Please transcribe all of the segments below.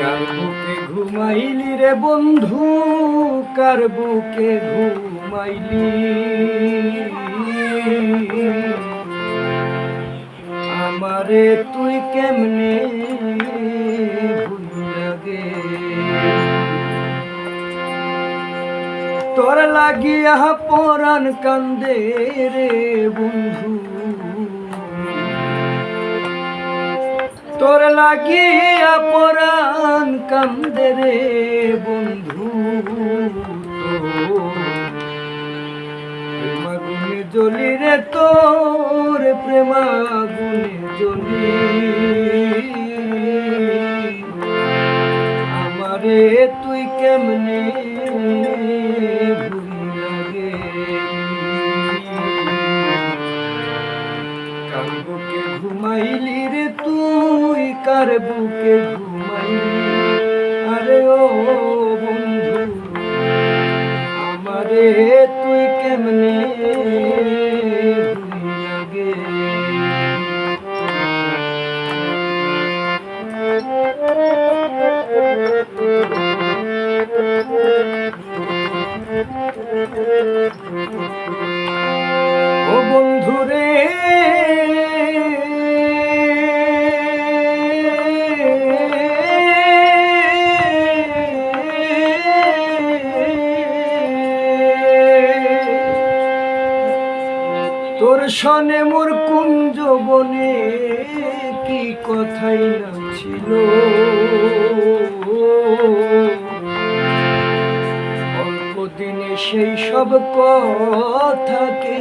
কার বুকে ঘুমাইলি রে বন্ধু? কার বুকে ঘুমাইলি? আমারে তুই কেমনে তোর লাগিয়া পরাণ কান্দে রে বন্ধু। তোর লাগিয়া পরাণ কান্দে রে বন্ধু। প্রেমাগুনে জ্বলি রে তোর প্রেমাগুনে জ্বলি। আমারে তুই কেমনে কার বুকে ঘুমাইলি রে তুই? কার বুকে ঘুমাইলি? আরে ও বন্ধু, আমারে তুই কেমনে ভুলিয়া গেলি? ও বন্ধু রে তোর সনে মোর কুঞ্জ বনে কি কথাই না ছিল অল্প দিনে সেই সব কথাকে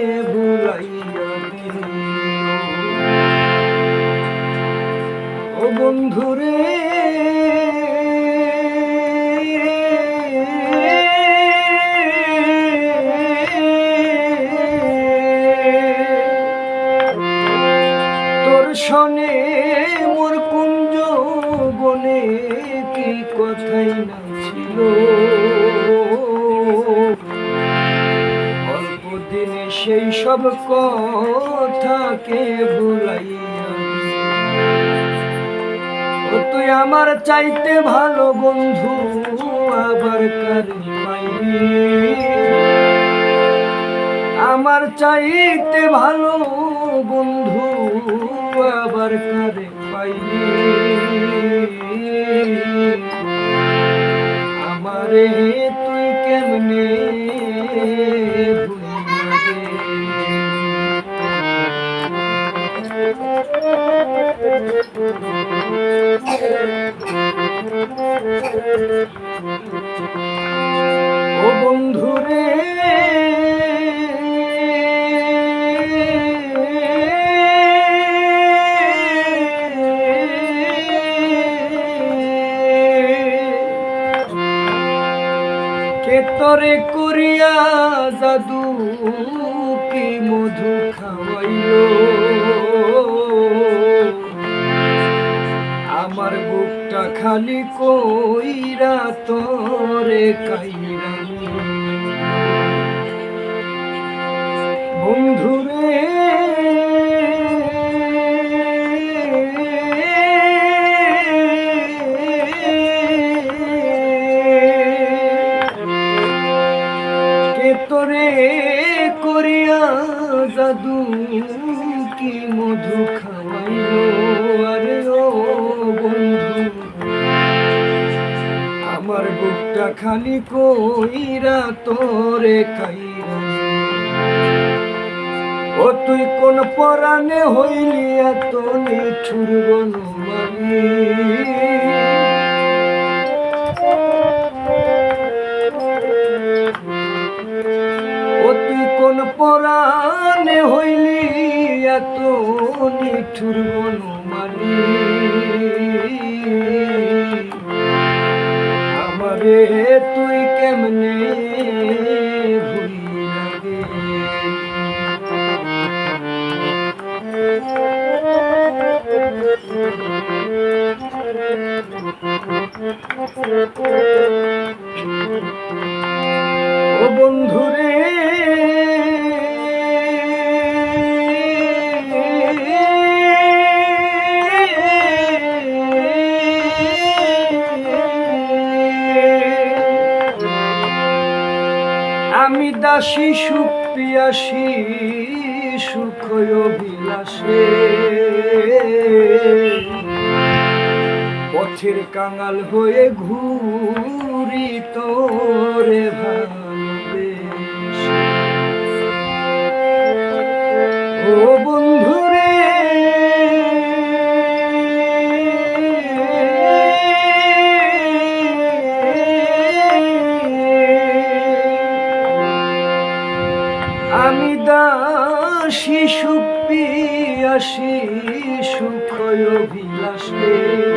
শনে মোর কুঞ্জ বনে কি কথাই না ছিল। অল্প দিনে সেই সব কথাকে ভুলাইয়া তুই আমার চাইতে ভালো বন্ধু, আবার কার পাইবি? আমার চাইতে ভালো বন্ধু আবার কারে পাইলে। আমারে তুই কেমনে কে তরে করিয়া জাদু কি মধু খাওয়াইলো? আমার বুকটা খালি কইরা তরে কাইরা আমার বুকটা খালি কইরা তোরে কাইরা ও তুই কোন পরাণে হইলি এত নিঠুর ও তুই কোন পরাণে হইলি এত নিঠুর ও বন্ধুরে আমি দাসী সুখ পিয়াসী সুখ বিলাসে পথের কাঙাল হয়ে ঘুরি তোরে ভালোবেসে। ও বন্ধুরে আমি দাসী সুপি আসি সুখ অভিলাষে।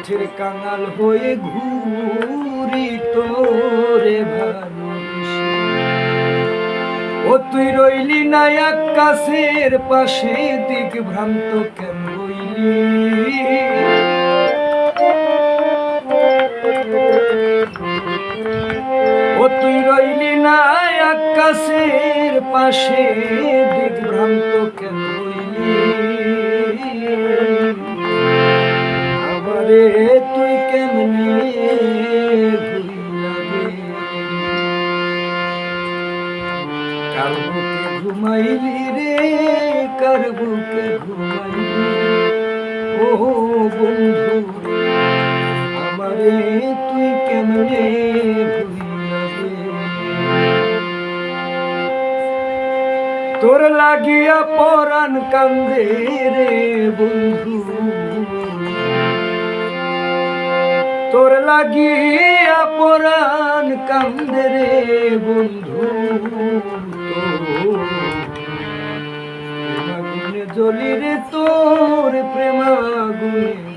পথের কাঙাল হয়ে ঘুরি তোরে ও তুই রইলি না আকাশের পাশে, দিক ভ্রান্ত কেন হইলি ও তুই রইলি না আকাশের পাশে, দিক ভ্রান্ত কেন হইলি আবারে তুই কেমনে? কার বুকে ঘুমাইলি রে, কার বুকে ঘুমাইলি ও বন্ধু, আমারে তুই কেমনে? তোর লাগিয়া পরাণ কান্দে রে বন্ধু তোর লাগিয়া পরাণ কান্দে রে বন্ধু। জলি রে তোর প্রেমাগুনে